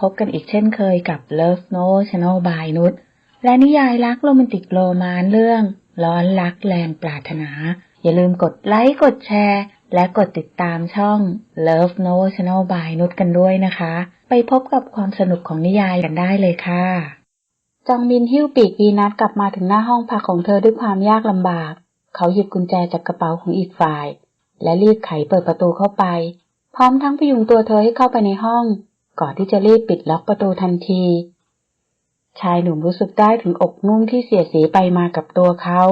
พบกันอีกเช่นเคยกับ Love No Channel by นุชและนิยายรักโรแมนติกโรมานเรื่อง ร้อนรักแรงปรารถนา อย่าลืมกดไลค์กดแชร์ และกดติดตามช่อง Love No Channel by นุชกันด้วยนะคะ ไปพบกับความสนุกของนิยายกันได้เลยค่ะ จองมินหิ้วปีกวีนัทกลับมาถึงหน้าห้องพักของเธอด้วยความยากลำบาก เขาหยิบกุญแจจากกระเป๋าของอีกฝ่าย และรีบไขเปิดประตูเข้าไป พร้อมทั้งพยุงตัวเธอให้เข้าไปในห้อง ก่อนที่จะรีบปิดล็อกประตูทันที ชายหนุ่มรู้สึกได้ถึงอกนุ่มที่เสียสีไปมากับตัวเขา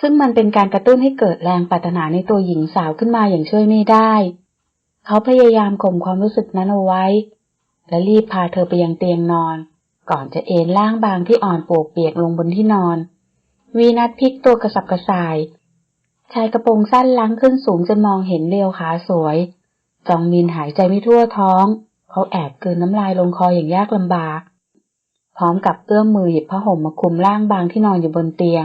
ซึ่งมันเป็นการกระตุ้นให้เกิดแรงปรารถนาในตัวหญิงสาวขึ้นมาอย่างช่วยไม่ได้ เขาพยายามข่มความรู้สึกนั้นเอาไว้ และรีบพาเธอไปยังเตียงนอน ก่อนจะเอนล่างบางที่อ่อนปวกเปียกลงบนที่นอน วีนัทพลิกตัวกระสับกระส่าย ชายกระโปรงสั้นล้างขึ้นสูงจนมองเห็นเรียวขาสวย จองมินหายใจไม่ทั่วท้อง เขาแอบเกลืนน้ำลายลงคออย่างยากลำบาก พร้อมกับเอื้อมมือหยิบผ้าห่มมาคลุมร่างบางที่นอนอยู่บนเตียง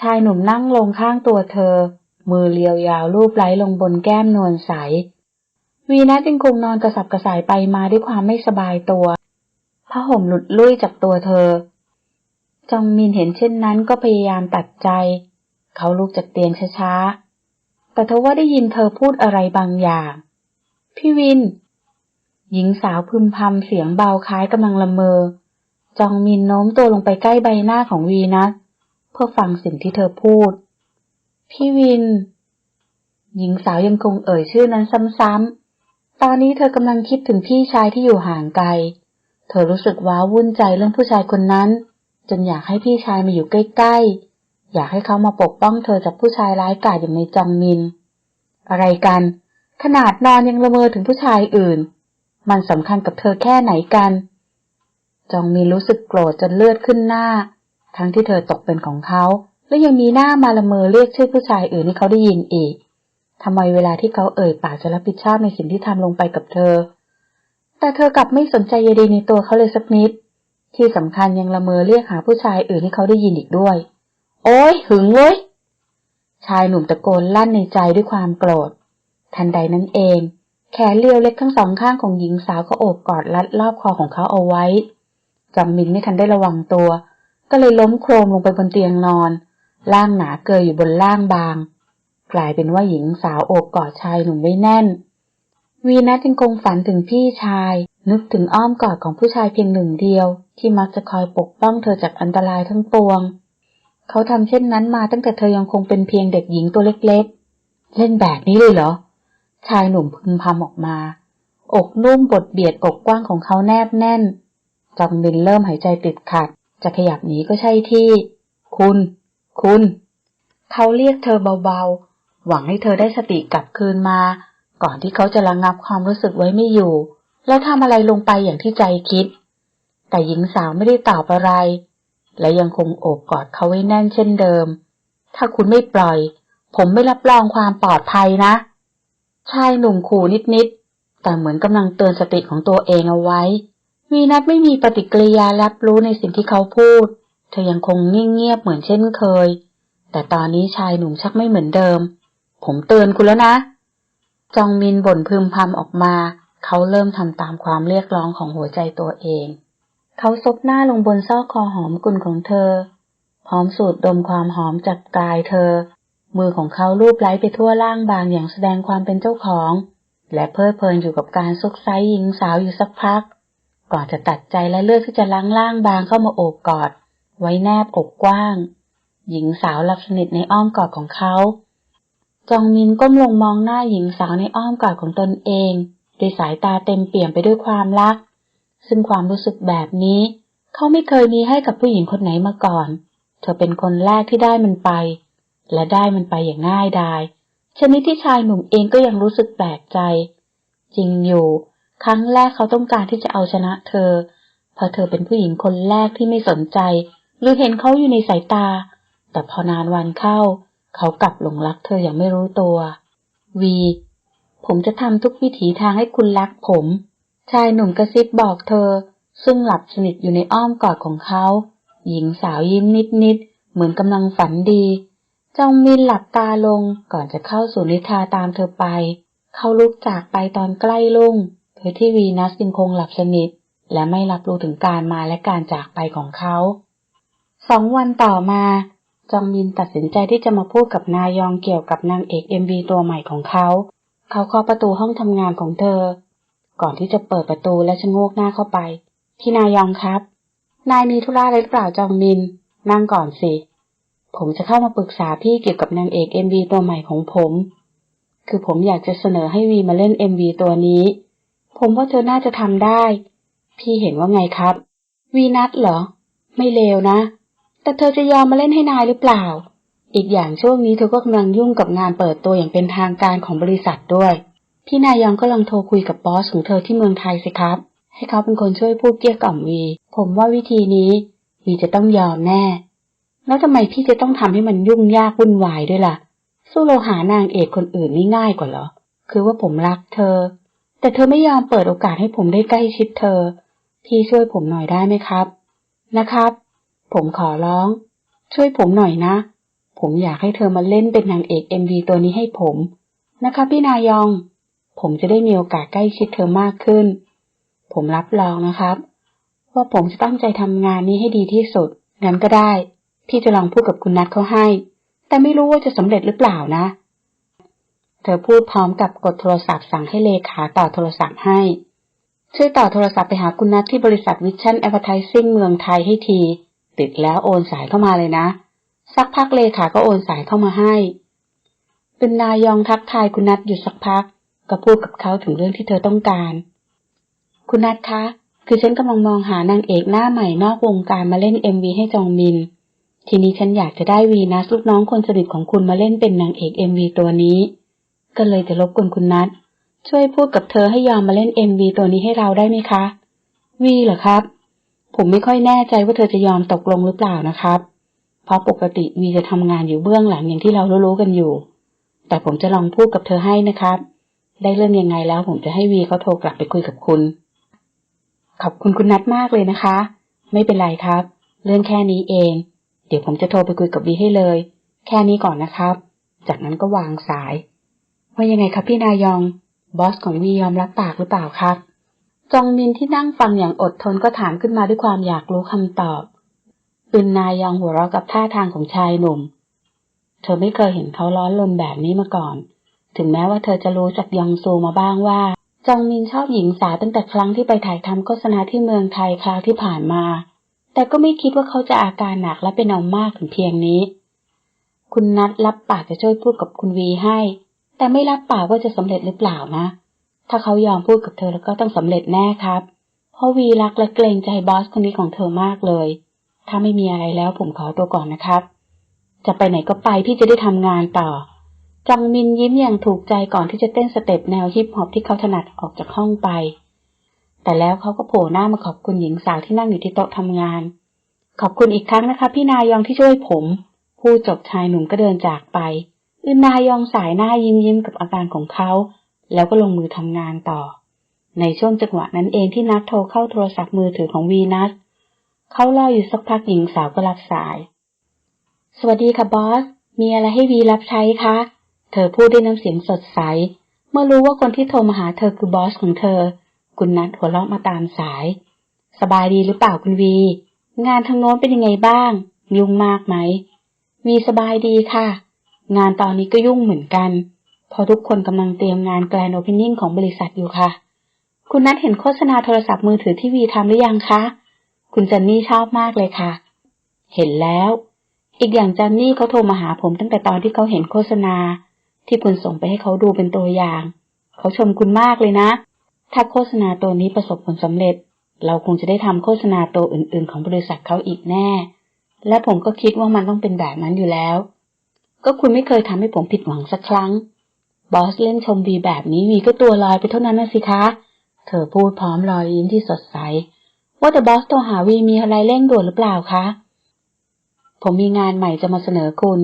ชายหนุ่มนั่งลงข้างตัวเธอ มือเรียวยาวลูบไล้ลงบนแก้มนวลใส วีนัทยังคงนอนกระสับกระส่ายไปมาด้วยความไม่สบายตัวผ้าห่มหลุดลุ่ยจากตัวเธอ จองมินเห็นเช่นนั้นก็พยายามตัดใจ เขาลุกจากเตียงช้าๆแต่ทว่าได้ยินเธอพูดอะไรบางอย่าง พี่วิน หญิงสาวพึมพำเสียงเบาคล้ายกำลังละเมอ จองมินโน้มตัวลงไปใกล้ใบหน้าของวีนัสเพื่อฟังสิ่งที่เธอพูด พี่วิน หญิงสาวยังคงเอ่ยชื่อนั้นซ้ำๆ ตอนนี้เธอกำลังคิดถึงพี่ชายที่อยู่ห่างไกล เธอรู้สึกว้าวุ่นใจเรื่องผู้ชายคนนั้น จนอยากให้พี่ชายมาอยู่ใกล้ๆ อยากให้เขามาปกป้องเธอจากผู้ชายร้ายกาจอย่างในจองมิน อะไรกัน ขนาดนอนยังละเมอถึงผู้ชายอื่น มันสำคัญกับเธอแค่ไหนกัน จองมินรู้สึกโกรธจนเลือดขึ้นหน้า ทั้งที่เธอตกเป็นของเขา และยังมีหน้ามาละเมอเรียกชื่อผู้ชายอื่นให้เขาได้ยินอีกทำไมเวลาที่เขาเอ่ยปากจะรับผิดชอบในสิ่งที่ทำลงไปกับเธอ แต่เธอกลับไม่สนใจใยดีในตัวเขาเลยสักนิด ที่สำคัญยังละเมอเรียกหาผู้ชายอื่นให้เขาได้ยินอีกด้วย โอ้ยหึงเว้ยชายหนุ่มตะโกนลั่นในใจด้วยความโกรธ ทันใดนั้นเอง แขนเรียวเล็กทั้งสองข้างของหญิงสาวก็โอบกอดรัดรอบคอของเขาเอาไว้ จำมินไม่ทันได้ระวังตัว ก็เลยล้มโครมลงไปบนเตียงนอน ล่างหนาเกยอยู่บนล่างบาง กลายเป็นว่าหญิงสาวโอบกอดชายหนุ่มไว้แน่น วีนัทยังคงฝันถึงพี่ชาย นึกถึงอ้อมกอดของผู้ชายเพียงหนึ่งเดียว ที่มักจะคอยปกป้องเธอจากอันตรายทั้งปวง เขาทำเช่นนั้นมาตั้งแต่เธอยังคงเป็นเพียงเด็กหญิงตัวเล็กๆ เล่นแบบนี้เลยเหรอ ชายหนุ่มพึมพำออกมา อกนุ่มบดเบียดอกกว้างของเขาแนบแน่นจองบินเริ่มหายใจติดขัด จะขยับหนีก็ใช่ที่ คุณ คุณ เขาเรียกเธอเบาๆ หวังให้เธอได้สติกลับคืนมา ก่อนที่เขาจะระงับความรู้สึกไว้ไม่อยู่ แล้วทำอะไรลงไปอย่างที่ใจคิด แต่หญิงสาวไม่ได้ตอบอะไร และยังคงโอบกอดเขาไว้แน่นเช่นเดิม ถ้าคุณไม่ปล่อย ผมไม่รับรองความปลอดภัยนะ ชายหนุ่มขู่นิดๆ แต่เหมือนกำลังเตือนสติของตัวเองเอาไว้ วีนัทไม่มีปฏิกิริยารับรู้ในสิ่งที่เขาพูด เธอยังคงเงียบๆเหมือนเช่นเคย แต่ตอนนี้ชายหนุ่มชักไม่เหมือนเดิม ผมเตือนคุณแล้วนะ จองมินบ่นพึมพำออกมา เขาเริ่มทำตามความเรียกร้องของหัวใจตัวเอง เขาซบหน้าลงบนซอกคอหอมกุ่นของเธอ พร้อมสูดดมความหอมจากกายเธอ มือของเขาลูบไล้ไปทั่วร่างบางอย่างแสดงความเป็นเจ้าของ และเพลิดเพลินอยู่กับการซุกไซหญิงสาวอยู่สักพัก ก่อนจะตัดใจและเลือกที่จะล้างล่างบางเข้ามาโอบกอด ไว้แนบอกกว้าง หญิงสาวหลับสนิทในอ้อมกอดของเขา จองมินก้มลงมองหน้าหญิงสาวในอ้อมกอดของตนเองด้วยสายตาเต็มเปี่ยมไปด้วยความรัก ซึ่งความรู้สึกแบบนี้ เขาไม่เคยมีให้กับผู้หญิงคนไหนมาก่อน เธอเป็นคนแรกที่ได้มันไป และได้มันไปอย่างง่ายดาย ชนิดที่ชายหนุ่มเองก็ยังรู้สึกแปลกใจ จริงอยู่ ครั้งแรกเขาต้องการที่จะเอาชนะเธอ เพราะเธอเป็นผู้หญิงคนแรกที่ไม่สนใจ หรือเห็นเขาอยู่ในสายตา แต่พอนานวันเข้า เขากลับหลงรักเธออย่างไม่รู้ตัว วี ผมจะทำทุกวิถีทางให้คุณรักผม ชายหนุ่มกระซิบบอกเธอ ซึ่งหลับสนิทอยู่ในอ้อมกอดของเขา หญิงสาวยิ้มนิดๆ เหมือนกำลังฝันดี จองมินหลับตาลงก่อนจะเข้าสู่นิทราตามเธอไป เขาลุกจากไปตอนใกล้ลุ่งเธโดยที่วีนัสยังคงหลับสนิท และไม่รับรู้ถึงการมาและการจากไปของเขาสองวันต่อมา จองมินตัดสินใจที่จะมาพูดกับนายองเกี่ยวกับนางเอกเอ็มวีตัวใหม่ของเขา เขาเคาะประตูห้องทำงานของเธอ ก่อนที่จะเปิดประตูและชะโงกหน้าเข้าไป พี่นายองครับ นายมีธุระอะไรหรือเปล่าจองมิน นั่งก่อนสิ ผมจะเข้ามาปรึกษาพี่เกี่ยวกับนางเอกเอ็มวีตัวใหม่ของผม คือผมอยากจะเสนอให้วีมาเล่นเอ็มวีตัวนี้ ผมว่าเธอน่าจะทำได้ พี่เห็นว่าไงครับ วีนัทเหรอ ไม่เลวนะ แต่เธอจะยอมมาเล่นให้นายหรือเปล่า อีกอย่างช่วงนี้เธอก็กำลังยุ่งกับงานเปิดตัวอย่างเป็นทางการของบริษัทด้วย พี่นายยองก็ลองโทรคุยกับบอสของเธอที่เมืองไทยสิครับ ให้เขาเป็นคนช่วยพูดเกลี้ยกล่อมวี ผมว่าวิธีนี้วีจะต้องยอมแน่ แล้วทำไมพี่จะต้องทำให้มันยุ่งยากวุ่นวายด้วยล่ะ สู้เราหานางเอกคนอื่นนี่ง่ายกว่าเหรอ คือว่าผมรักเธอ แต่เธอไม่ยอมเปิดโอกาสให้ผมได้ใกล้ชิดเธอ พี่ช่วยผมหน่อยได้ไหมครับ นะครับ ผมขอร้อง ช่วยผมหน่อยนะ ผมอยากให้เธอมาเล่นเป็นนางเอกเอ็มวีตัวนี้ให้ผม นะคะพี่นายอง ผมจะได้มีโอกาสใกล้ชิดเธอมากขึ้น ผมรับรองนะครับ ว่าผมจะตั้งใจทำงานนี้ให้ดีที่สุด งั้นก็ได้ พี่จะลองพูดกับคุณนัทเขาให้ แต่ไม่รู้ว่าจะสำเร็จหรือเปล่านะ เธอพูดพร้อมกับกดโทรศัพท์สั่งให้เลขาต่อโทรศัพท์ให้ ช่วยต่อโทรศัพท์ไปหาคุณนัทที่บริษัทวิชั่นแอดเวอร์ทิซิ่งเมืองไทยให้ที ติดแล้วโอนสายเข้ามาเลยนะ สักพักเลขาก็โอนสายเข้ามาให้เป็นนายองทักทายคุณนัทอยู่สักพัก ก็พูดกับเขาถึงเรื่องที่เธอต้องการ คุณนัทคะ คือฉันกำลังมองหานางเอกหน้าใหม่นอกวงการมาเล่นเอ็มวีให้จองมิน ทีนี้ฉันอยากจะได้วีนัสลูกน้องคนสนิทของคุณมาเล่นเป็นนางเอกเอ็มวีตัวนี้ ก็เลยจะรบกวนคุณนัทช่วยพูดกับเธอให้ยอมมาเล่นเอ็มวีตัวนี้ให้เราได้ไหมคะ วีเหรอครับ ผมไม่ค่อยแน่ใจว่าเธอจะยอมตกลงหรือเปล่านะครับ เพราะปกติวีจะทำงานอยู่เบื้องหลังอย่างที่เรารู้ๆกันอยู่ แต่ผมจะลองพูดกับเธอให้นะครับ ได้เรื่องยังไงแล้วผมจะให้วีเขาโทรกลับไปคุยกับคุณ ขอบคุณคุณนัทมากเลยนะคะ ไม่เป็นไรครับ เรื่องแค่นี้เอง ดี๋ยวผมจะโทรไปคุยกับวีให้เลย แค่นี้ก่อนนะครับ จากนั้นก็วางสาย ว่ายังไงครับพี่นายอง บอสของวียอมรับปากหรือเปล่าครับ จองมินที่นั่งฟังอย่างอดทนก็ถามขึ้นมาด้วยความอยากรู้คำตอบอึนนายองหัวเราะกับท่าทางของชายหนุ่ม เธอไม่เคยเห็นเขาร้อนรนแบบนี้มาก่อน ถึงแม้ว่าเธอจะรู้จากยองซูมาบ้างว่า จองมินชอบหญิงสาวตั้งแต่ครั้งที่ไปถ่ายทำโฆษณาที่เมืองไทยคราวที่ผ่านมา แต่ก็ไม่คิดว่าเขาจะอาการหนักและเป็นเอามากถึงเพียงนี้ คุณนัดรับปากจะช่วยพูดกับคุณวีให้ แต่ไม่รับปากว่าจะสำเร็จหรือเปล่านะ ถ้าเขายอมพูดกับเธอแล้วก็ต้องสำเร็จแน่ครับ เพราะวีรักและเกรงใจบอสคนนี้ของเธอมากเลย ถ้าไม่มีอะไรแล้วผมขอตัวก่อนนะครับ จะไปไหนก็ไปพี่จะได้ทำงานต่อจองมินยิ้มอย่างถูกใจก่อนที่จะเต้นสเต็ปแนวฮิปฮอปที่เขาถนัดออกจากห้องไป แต่แล้วเขาก็โผล่หน้ามาขอบคุณหญิงสาวที่นั่งอยู่ที่โต๊ะทำงาน ขอบคุณอีกครั้งนะคะ พี่นายองที่ช่วยผมพูดจบชายหนุ่มก็เดินจากไปอึนนายองสายหน้ายิ้มยิ้มกับอาการของเขา แล้วก็ลงมือทำงานต่อ ในช่วงจังหวะนั้นเองที่นัดโทรเข้าโทรศัพท์มือถือของวีนัสเขารออยู่สักพักหญิงสาวก็รับสาย สวัสดีค่ะบอส มีอะไรให้วีรับใช้คะ เธอพูดด้วยน้ำเสียงสดใส เมื่อรู้ว่าคนที่โทรมาหาเธอคือบอสของเธอ คุณนัทหัวเราะมาตามสาย สบายดีหรือเปล่าคุณวี งานทางโน้นเป็นยังไงบ้าง ยุ่งมากไหม วีสบายดีค่ะ งานตอนนี้ก็ยุ่งเหมือนกันเพราะทุกคนกำลังเตรียมงานแกลนโอเพนนิ่งของบริษัทอยู่ค่ะ คุณนัทเห็นโฆษณาโทรศัพท์มือถือที่วีทำหรือยังคะ คุณจันนี่ชอบมากเลยค่ะ เห็นแล้ว อีกอย่างจันนี่เขาโทรมาหาผมตั้งแต่ตอนที่เขาเห็นโฆษณา ที่คุณส่งไปให้เขาดูเป็นตัวอย่าง เขาชมคุณมากเลยนะ ถ้าโฆษณาตัวนี้ประสบผลสำเร็จ เราคงจะได้ทำโฆษณาตัวอื่น ๆ ของบริษัทเขาอีกแน่ และผมก็คิดว่ามันต้องเป็นแบบนั้นอยู่แล้ว ก็คุณไม่เคยทำให้ผมผิดหวังสักครั้ง บอสเล่นชมวีแบบนี้วีก็ตัวลอยไปเท่านั้นนะสิคะ เธอพูดพร้อมรอยยิ้มที่สดใส ว่าแต่บอสโทรหาวีมีอะไรเร่งด่วนหรือเปล่าคะ ผมมีงานใหม่จะมาเสนอคุณ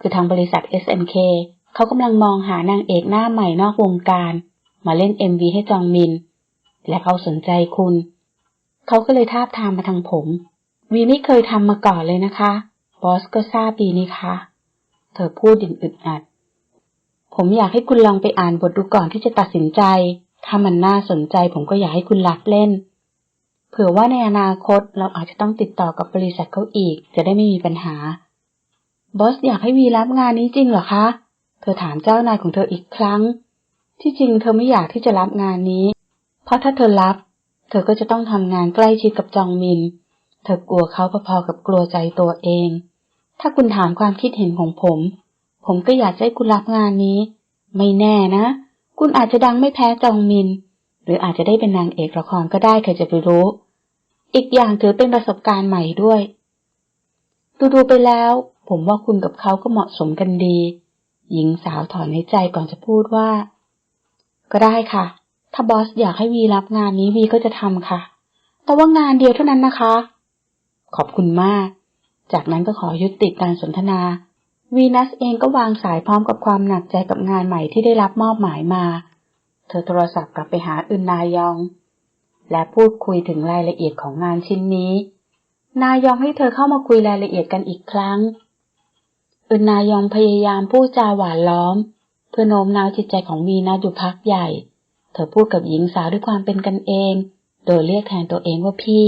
คือทางบริษัท SMK เขากำลังมองหานางเอกหน้าใหม่นอกวงการ มาเล่น MV ให้จองมิน และเขาสนใจคุณ เขาก็เลยทาบทามมาทางผม วีไม่เคยทำมาก่อนเลยนะคะ บอสก็ทราบดีนี่คะเธอพูดอย่งอึดอัด ผมอยากให้คุณลองไปอ่านบทดูก่อนที่จะตัดสินใจ ถ้ามันน่าสนใจผมก็อยากให้คุณรับเล่น เผื่อว่าในอนาคตเราอาจจะต้องติดต่อกับบริษัทเขาอีก จะได้ไม่มีปัญหา บอสอยากให้วีรับงานนี้จริงเหรอคะ เธอถามเจ้านายของเธออีกครั้ง ที่จริงเธอไม่อยากที่จะรับงานนี้ เพราะถ้าเธอรับ เธอก็จะต้องทำงานใกล้ชิดกับจองมิน เธอกลัวเขาพอๆกับกลัวใจตัวเอง ถ้าคุณถามความคิดเห็นของผม ผมก็อยากให้คุณรับงานนี้ ไม่แน่นะ คุณอาจจะดังไม่แพ้จองมิน หรืออาจจะได้เป็นนางเอกละครก็ได้ใครจะไปรู้ อีกอย่างถือเป็นประสบการณ์ใหม่ด้วย ดูๆไปแล้ว ผมว่าคุณกับเขาก็เหมาะสมกันดี หญิงสาวถอนในใจก่อนจะพูดว่า ก็ได้ค่ะ ถ้าบอสอยากให้วีรับงานนี้วีก็จะทำค่ะ แต่ว่างานเดียวเท่านั้นนะคะ ขอบคุณมาก จากนั้นก็ขอยุติการสนทนาวีนัสเองก็วางสายพร้อมกับความหนักใจกับงานใหม่ที่ได้รับมอบหมายมา เธอโทรศัพท์กลับไปหาอึนนายอง และพูดคุยถึงรายละเอียดของงานชิ้นนี้ นายองให้เธอเข้ามาคุยรายละเอียดกันอีกครั้ง อึนนายองพยายามพูดจาหวานล้อม เพื่อโน้มน้าวจิตใจของวีนัสอยู่พักใหญ่ เธอพูดกับหญิงสาวด้วยความเป็นกันเอง โดยเรียกแทนตัวเองว่าพี่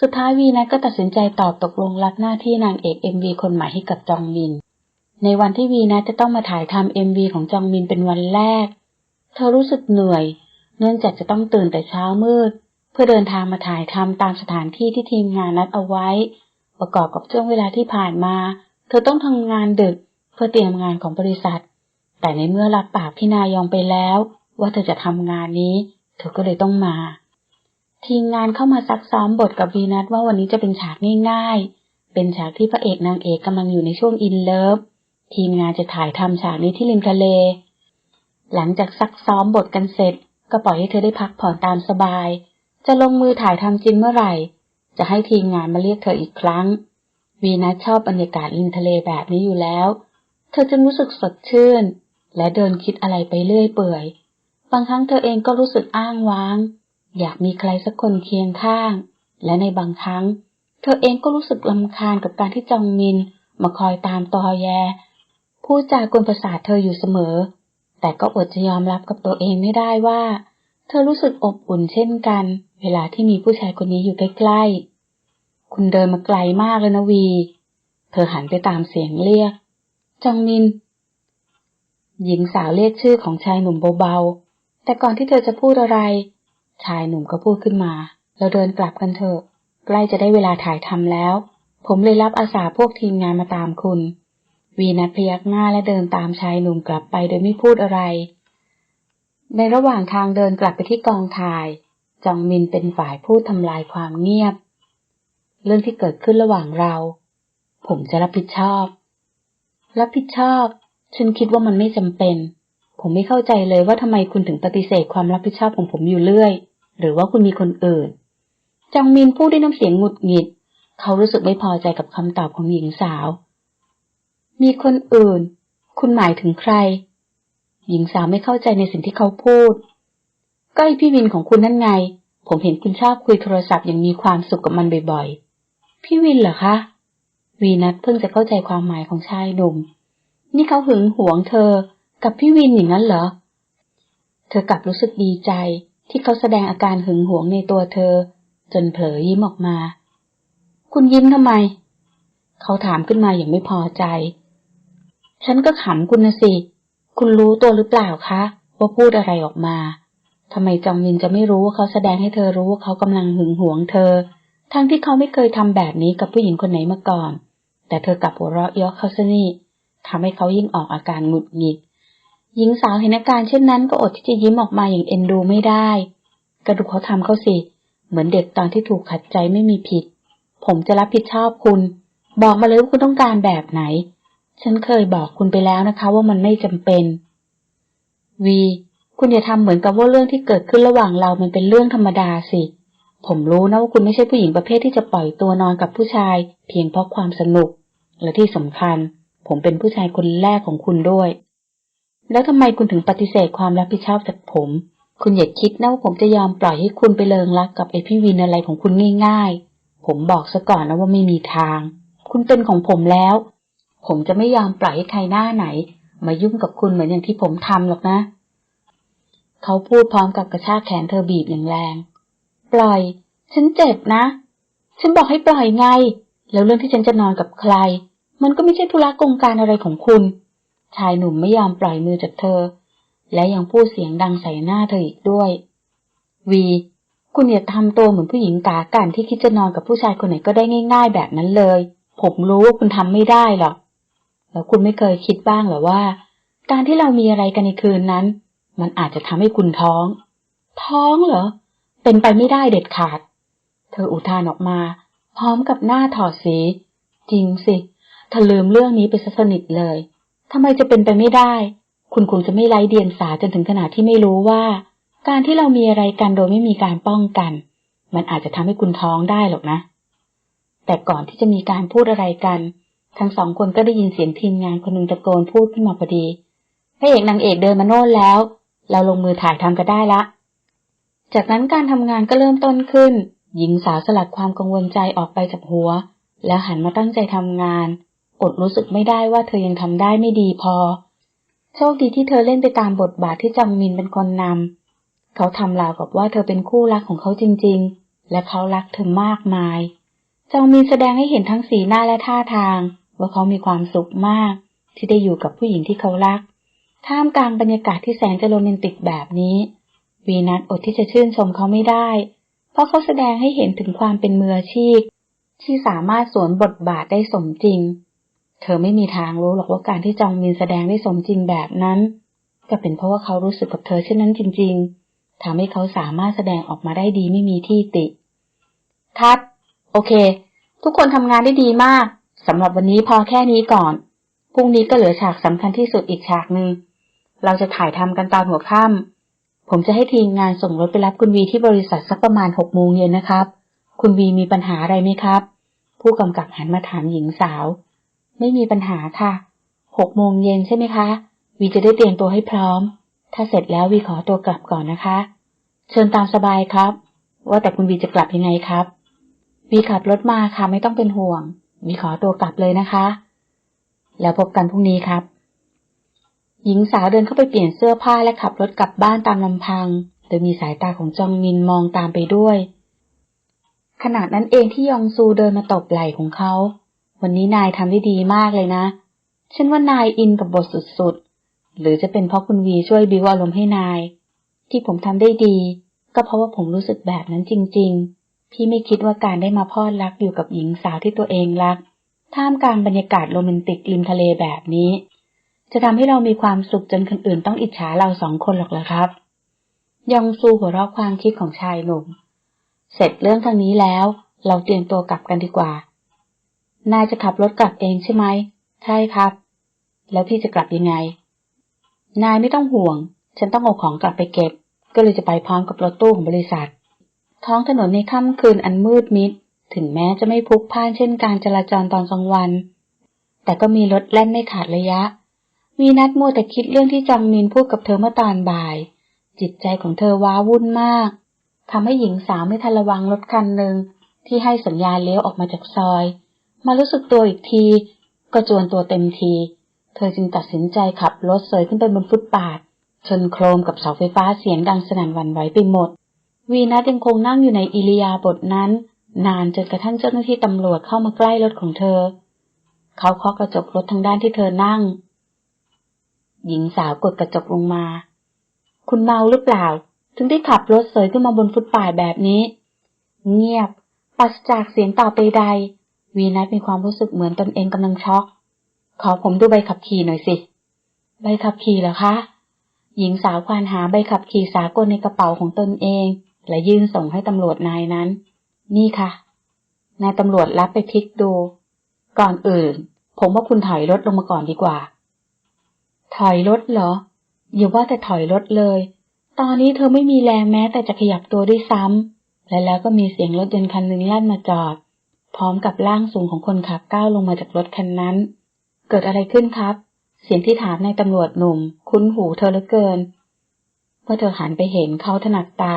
สุดท้ายวีนัสก็ตัดสินใจตอบตกลงรับหน้าที่นางเอกเอ็มวีคนใหม่ให้กับจองมิน ในวันที่วีนัสจะต้องมาถ่ายทำเอ็มวีของจองมินเป็นวันแรก เธอรู้สึกเหนื่อย เนื่องจากจะต้องตื่นแต่เช้ามืด เพื่อเดินทางมาถ่ายทำตามสถานที่ที่ทีมงานนัดเอาไว้ ประกอบกับช่วงเวลาที่ผ่านมา เธอต้องทำงานดึกเพื่อเตรียมงานของบริษัท แต่ในเมื่อรับปากพี่นายองไปแล้ว ว่าเธอจะทำงานนี้ เธอก็เลยต้องมา ทีมงานเข้ามาซักซ้อมบทกับวีนัทว่าวันนี้จะเป็นฉากง่ายๆ เป็นฉากที่พระเอกนางเอกกำลังอยู่ในช่วงอินเลิฟ ทีมงานจะถ่ายทำฉากนี้ที่ริมทะเล หลังจากซักซ้อมบทกันเสร็จ ก็ปล่อยให้เธอได้พักผ่อนตามสบาย จะลงมือถ่ายทำจริงเมื่อไหร่ จะให้ทีมงานมาเรียกเธออีกครั้ง วีนัทชอบบรรยากาศริมทะเลแบบนี้อยู่แล้ว เธอจะรู้สึกสดชื่น และเดินคิดอะไรไปเรื่อยเปื่อย บางครั้งเธอเองก็รู้สึกอ้างว้าง อยากมีใครสักคนเคียงข้าง และในบางครั้ง เธอเองก็รู้สึกลำคาญกับการที่จองมิน มาคอยตามตอแย พูดจากวนประสาทเธออยู่เสมอ แต่ก็อดจะยอมรับกับตัวเองไม่ได้ว่า เธอรู้สึกอบอุ่นเช่นกัน เวลาที่มีผู้ชายคนนี้อยู่ใกล้ๆ คุณเดินมาไกลมากเลยนะวี เธอหันไปตามเสียงเรียก จองมิน หญิงสาวเรียกชื่อของชายหนุ่มเบาๆ แต่ก่อนที่เธอจะพูดอะไร ชายหนุ่มก็พูดขึ้นมา เราเดินกลับกันเถอะ ใกล้จะได้เวลาถ่ายทำแล้ว ผมเลยรับอาสาพวกทีมงานมาตามคุณ วีนัทพยักหน้าและเดินตามชายหนุ่มกลับไปโดยไม่พูดอะไร ในระหว่างทางเดินกลับไปที่กองถ่าย จองมินเป็นฝ่ายพูดทำลายความเงียบ เรื่องที่เกิดขึ้นระหว่างเรา ผมจะรับผิดชอบ รับผิดชอบ ฉันคิดว่ามันไม่จำเป็น ผมไม่เข้าใจเลยว่าทำไมคุณถึงปฏิเสธความรับผิดชอบของผมอยู่เรื่อย หรือว่าคุณมีคนอื่น จองมินพูดด้วยน้ำเสียงหงุดหงิด เขารู้สึกไม่พอใจกับคำตอบของหญิงสาว มีคนอื่น คุณหมายถึงใคร หญิงสาวไม่เข้าใจในสิ่งที่เขาพูด ก็ไอพี่วินของคุณนั่นไง ผมเห็นคุณชอบคุยโทรศัพท์อย่างมีความสุขกับมันบ่อยๆ พี่วินเหรอคะ วีนัทเพิ่งจะเข้าใจความหมายของชายหนุ่ม นี่เขาหึงหวงเธอกับพี่วินอย่างนั้นเหรอ เธอกลับรู้สึกดีใจที่เขาแสดงอาการหึงหวงในตัวเธอ จนเผลอยิ้มออกมา คุณยิ้มทำไม เขาถามขึ้นมาอย่างไม่พอใจ ฉันก็ขำคุณนะสิ คุณรู้ตัวหรือเปล่าคะ ว่าพูดอะไรออกมาทำไมจองมินจะไม่รู้ว่าเขาแสดงให้เธอรู้ว่าเขากำลังหึงหวงเธอ ทั้งที่เขาไม่เคยทำแบบนี้กับผู้หญิงคนไหนมาก่อน แต่เธอกลับหัวเราะเยาะเขาซะนี่ ทำให้เขายิ่งออกอาการหงุดหงิด หญิงสาวเห็นอาการเช่นนั้นก็อดที่จะยิ้มออกมาอย่างเอ็นดูไม่ได้ กระดูกเขาทำเขาสิ เหมือนเด็กตอนที่ถูกขัดใจไม่มีผิด ผมจะรับผิดชอบคุณ บอกมาเลยว่าคุณต้องการแบบไหน ฉันเคยบอกคุณไปแล้วนะคะ ว่ามันไม่จำเป็น วี คุณอย่าทำเหมือนกับว่าเรื่องที่เกิดขึ้นระหว่างเรามันเป็นเรื่องธรรมดาสิ ผมรู้นะว่าคุณไม่ใช่ผู้หญิงประเภทที่จะปล่อยตัวนอนกับผู้ชาย เพียงเพราะความสนุก และที่สำคัญ ผมเป็นผู้ชายคนแรกของคุณด้วย แล้วทำไมคุณถึงปฏิเสธความรับผิดชอบจากผม คุณอย่าคิดนะว่าผมจะยอมปล่อยให้คุณไปเลิงรักกับไอพี่วินอะไรของคุณง่าย ๆ ผมบอกซะก่อนนะว่าไม่มีทาง คุณเป็นของผมแล้ว ผมจะไม่ยอมปล่อยให้ใครหน้าไหน มายุ่งกับคุณเหมือนอย่างที่ผมทำหรอกนะ เขาพูดพร้อมกับกระชากแขนเธอบีบอย่างแรง ปล่อย ฉันเจ็บนะ ฉันบอกให้ปล่อยไง แล้วเรื่องที่ฉันจะนอนกับใคร มันก็ไม่ใช่ธุระกงการอะไรของคุณ ชายหนุ่มไม่ยอมปล่อยมือจากเธอ และยังพูดเสียงดังใส่หน้าเธออีกด้วย วี คุณอย่าทำตัวเหมือนผู้หญิงกากันที่คิดจะนอนกับผู้ชายคนไหนก็ได้ง่าย ๆ แบบนั้นเลย ผมรู้ว่าคุณทำไม่ได้หรอก แล้วคุณไม่เคยคิดบ้างหรอว่า การที่เรามีอะไรกันในคืนนั้น มันอาจจะทำให้คุณท้อง ท้องเหรอ เป็นไปไม่ได้เด็ดขาด เธออุทานออกมา พร้อมกับหน้าถอดสี จริงสิเธอลืมเรื่องนี้ไปซะสนิทเลยทำไมจะเป็นไปไม่ได้ คุณคงจะไม่ไร้เดียงสาจนถึงขนาดที่ไม่รู้ว่า การที่เรามีอะไรกันโดยไม่มีการป้องกัน มันอาจจะทำให้คุณท้องได้หรอกนะ แต่ก่อนที่จะมีการพูดอะไรกัน ทั้งสองคนก็ได้ยินเสียงทีมงานคนหนึ่งตะโกนพูดขึ้นมาพอดีพระเอกนางเอกเดินมาโน่นแล้ว เราลงมือถ่ายทำกันได้ละ จากนั้นการทำงานก็เริ่มต้นขึ้น หญิงสาวสลัดความกังวลใจออกไปจากหัว แล้วหันมาตั้งใจทำงาน อดรู้สึกไม่ได้ว่าเธอยังทำได้ไม่ดีพอ โชคดีที่เธอเล่นไปตามบทบาทที่จองมินเป็นคนนำเขาทำราวกับว่าเธอเป็นคู่รักของเขาจริง ๆ และเขารักเธอมากมาย จองมินแสดงให้เห็นทั้งสีหน้าและท่าทาง ว่าเขามีความสุขมาก ที่ได้อยู่กับผู้หญิงที่เขารัก ท่ามกลางบรรยากาศที่แสนจะโรแมนติกแบบนี้ วีนัทอดที่จะชื่นชมเขาไม่ได้ เพราะเขาแสดงให้เห็นถึงความเป็นมืออาชีพที่สามารถสวมบทบาทได้สมจริง เธอไม่มีทางรู้หรอกว่าการที่จองมินแสดงได้สมจริงแบบนั้น ก็เป็นเพราะว่าเขารู้สึกกับเธอเช่นนั้นจริง ๆทำให้เขาสามารถแสดงออกมาได้ดีไม่มีที่ติ ครับ โอเค ทุกคนทำงานได้ดีมากสำหรับวันนี้พอแค่นี้ก่อนพรุ่งนี้ก็เหลือฉากสำคัญที่สุดอีกฉากหนึ่งเราจะถ่ายทำกันตอนหัวค่ำผมจะให้ทีมงานส่งรถไปรับคุณวีที่บริษัทสักประมาณหกโมงเย็นนะครับ คุณวีมีปัญหาอะไรไหมครับ ผู้กำกับหันมาถามหญิงสาว ไม่มีปัญหาค่ะ หกโมงเย็นใช่ไหมคะ วีจะได้เตรียมตัวให้พร้อม ถ้าเสร็จแล้ววีขอตัวกลับก่อนนะคะ เชิญตามสบายครับ ว่าแต่คุณวีจะกลับยังไงครับ วีขับรถมาค่ะไม่ต้องเป็นห่วง วีขอตัวกลับเลยนะคะ แล้วพบกันพรุ่งนี้ครับ หญิงสาวเดินเข้าไปเปลี่ยนเสื้อผ้าและขับรถกลับบ้านตามลำพัง โดยมีสายตาของจองมินมองตามไปด้วยขณะนั้นเองที่ยองซูเดินมาตบไหล่ของเขา วันนี้นายทำได้ดีมากเลยนะ ฉันว่านายอินกับบทสุดๆ หรือจะเป็นเพราะคุณวีช่วยบิวอารมณ์ให้นาย ที่ผมทำได้ดี ก็เพราะว่าผมรู้สึกแบบนั้นจริง ๆ พี่ไม่คิดว่าการได้มาพอดรักอยู่กับหญิงสาวที่ตัวเองรัก ท่ามกลางบรรยากาศโรแมนติกริมทะเลแบบนี้ จะทำให้เรามีความสุขจนคนอื่นต้องอิจฉาเราสองคนหรอกเหรอครับ ยองซูหัวเราะความคิดของชายหนุ่ม เสร็จเรื่องทางนี้แล้ว เราเตรียมตัวกลับกันดีกว่า นายจะขับรถกลับเองใช่ไหม ใช่ครับ แล้วพี่จะกลับยังไง นายไม่ต้องห่วง ฉันต้องเอาของกลับไปเก็บ ก็เลยจะไปพร้อมกับรถตู้ของบริษัท ท้องถนนในค่ำคืนอันมืดมิด ถึงแม้จะไม่พลุกพล่านเช่นการจราจรตอนกลางวัน แต่ก็มีรถแล่นไม่ขาดระยะวีนัดมัวแต่คิดเรื่องที่จองมินพูดกับเธอเมื่อตอนบ่าย จิตใจของเธอว้าวุ่นมากทำให้หญิงสาวไม่ทันระวังรถคันหนึ่งที่ให้สัญญาณเลี้ยวออกมาจากซอย มารู้สึกตัวอีกที ก็จวนตัวเต็มที เธอจึงตัดสินใจขับรถเสยขึ้นไปบนฟุตบาทชนโครมกับเสาไฟฟ้าเสียงดังสนั่นหวั่นไหวไปหมด วีนัทยังคงนั่งอยู่ในอิริยาบถนั้น นานจนกระทั่งเจ้าหน้าที่ตำรวจเข้ามาใกล้รถของเธอ เขาเคาะกระจกรถทางด้านที่เธอนั่ง หญิงสาวกดกระจกลงมา คุณเมาหรือเปล่า ถึงได้ขับรถเสยขึ้นมาบนฟุตบาทแบบนี้ เงียบปราศจากเสียงตอบใดๆ วีนัทมีความรู้สึกเหมือนตนเองกำลังช็อก ขอผมดูใบขับขี่หน่อยสิ ใบขับขี่เหรอคะ หญิงสาวควานหาใบขับขี่สากลในกระเป๋าของตนเอง และยื่นส่งให้ตำรวจนายนั้น นี่ค่ะ นายตำรวจรับไปพลิกดู ก่อนอื่น ผมว่าคุณถอยรถลงมาก่อนดีกว่า ถอยรถเหรอ อย่าว่าแต่ถอยรถเลย ตอนนี้เธอไม่มีแรงแม้แต่จะขยับตัวด้วยซ้ำและแล้วก็มีเสียงรถยนต์คันหนึ่งลั่นมาจอด พร้อมกับร่างสูงของคนขับก้าวลงมาจากรถคันนั้น เกิดอะไรขึ้นครับ เสียงที่ถามในายตำรวจหนุ่ม คุ้นหูเธอเหลือเกิน เมื่อเธอหันไปเห็นเขาถนัดตา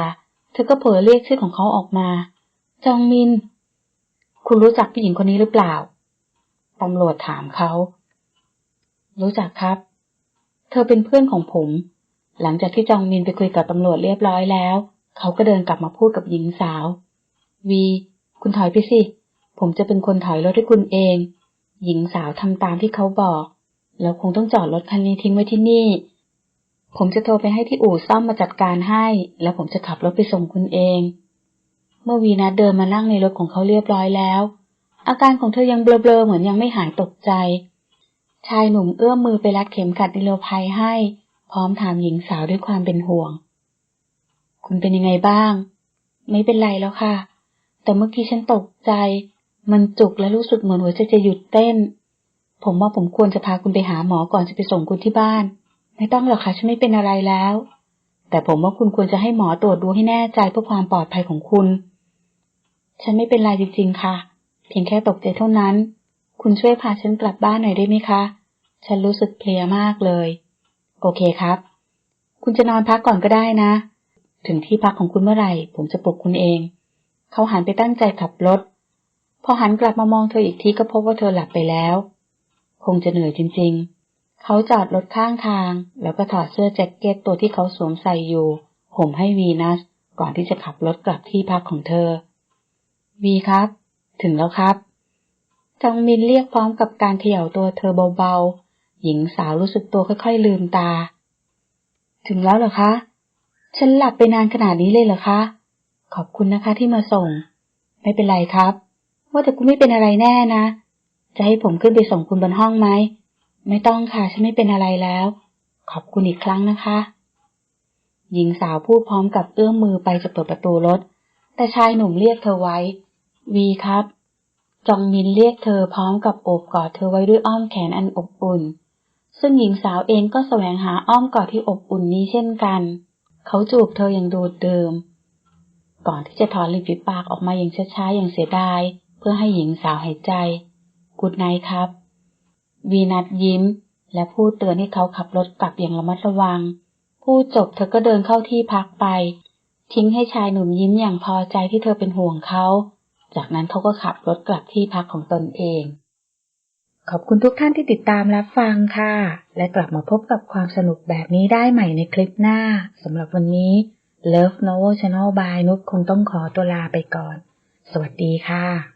เธอก็เผลอเรียกชื่อของเขาออกมา จองมิน คุณรู้จักผู้หญิงคนนี้หรือเปล่า ตำรวจถามเขา รู้จักครับ เธอเป็นเพื่อนของผม หลังจากที่จองมินไปคุยกับตำรวจเรียบร้อยแล้ว เขาก็เดินกลับมาพูดกับหญิงสาว วี คุณถอยไปสิ ผมจะเป็นคนถอยรถให้คุณเอง หญิงสาวทำตามที่เขาบอก แล้วคงต้องจอดรถคันนี้ทิ้งไว้ที่นี่ ผมจะโทรไปให้ที่อู่ซ่อมมาจัดการให้ แล้วผมจะขับรถไปส่งคุณเอง เมื่อวีนัทเดินมานั่งในรถของเขาเรียบร้อยแล้ว อาการของเธอยังเบลอๆเหมือนยังไม่หายตกใจ ชายหนุ่มเอื้อมมือไปรัดเข็มขัดนิรภัยให้ พร้อมถามหญิงสาวด้วยความเป็นห่วง คุณเป็นยังไงบ้าง ไม่เป็นไรแล้วค่ะ แต่เมื่อกี้ฉันตกใจ มันจุกและรู้สึกเหมือนหัวใจจะหยุดเต้น ผมว่าผมควรจะพาคุณไปหาหมอก่อนจะไปส่งคุณที่บ้าน ไม่ต้องหรอกค่ะฉันไม่เป็นอะไรแล้ว แต่ผมว่าคุณควรจะให้หมอตรวจดูให้แน่ใจเพื่อความปลอดภัยของคุณ ฉันไม่เป็นไรจริงๆ ค่ะ เพียงแค่ตกใจเท่านั้น คุณช่วยพาฉันกลับบ้านหน่อยได้ไหมคะ ฉันรู้สึกเพลียมากเลย โอเคครับ คุณจะนอนพักก่อนก็ได้นะ ถึงที่พักของคุณเมื่อไหร่ ผมจะปลุกคุณเอง เขาหันไปตั้งใจขับรถ พอหันกลับมามองเธออีกทีก็พบว่าเธอหลับไปแล้ว คงจะเหนื่อยจริงๆ เขาจอดรถข้างทาง แล้วก็ถอดเสื้อแจ็คเก็ตตัวที่เขาสวมใส่อยู่ห่มให้วีนัส ก่อนที่จะขับรถกลับที่พักของเธอ วีครับ ถึงแล้วครับจองมินเรียกพร้อมกับการเขย่าตัวเธอเบาๆ หญิงสาวรู้สึกตัวค่อยๆลืมตา ถึงแล้วเหรอคะ ฉันหลับไปนานขนาดนี้เลยเหรอคะ ขอบคุณนะคะที่มาส่ง ไม่เป็นไรครับ ว่าแต่คุณไม่เป็นอะไรแน่นะ จะให้ผมขึ้นไปส่งคุณบนห้องไหม ไม่ต้องค่ะฉันไม่เป็นอะไรแล้ว ขอบคุณอีกครั้งนะคะ หญิงสาวพูดพร้อมกับเอื้อมมือไปจะเปิดประตูรถ แต่ชายหนุ่มเรียกเธอไว้ วีครับ จองมินเรียกเธอพร้อมกับโอบกอดเธอไว้ด้วยอ้อมแขนอันอบอุ่น ซึ่งหญิงสาวเองก็แสวงหาอ้อมกอดที่อบอุ่นนี้เช่นกัน เขาจูบเธออย่างโดดเดิมก่อนที่จะถอนริมฝีปากออกมาอย่างช้าๆอย่างเสียดาย พื่อให้หญิงสาวหายใจ กุดไนท์ครับ วีนัทยิ้ม และพูดเตือนให้เขาขับรถกลับอย่างระมัดระวัง พูดจบเธอก็เดินเข้าที่พักไป ทิ้งให้ชายหนุ่มยิ้มอย่างพอใจที่เธอเป็นห่วงเขา จากนั้นเขาก็ขับรถกลับที่พักของตนเอง ขอบคุณทุกท่านที่ติดตามรับฟังค่ะ และกลับมาพบกับความสนุกแบบนี้ได้ใหม่ในคลิปหน้าสำหรับวันนี้ Love Novel Channel by นุชคงต้องขอตัวลาไปก่อน สวัสดีค่ะ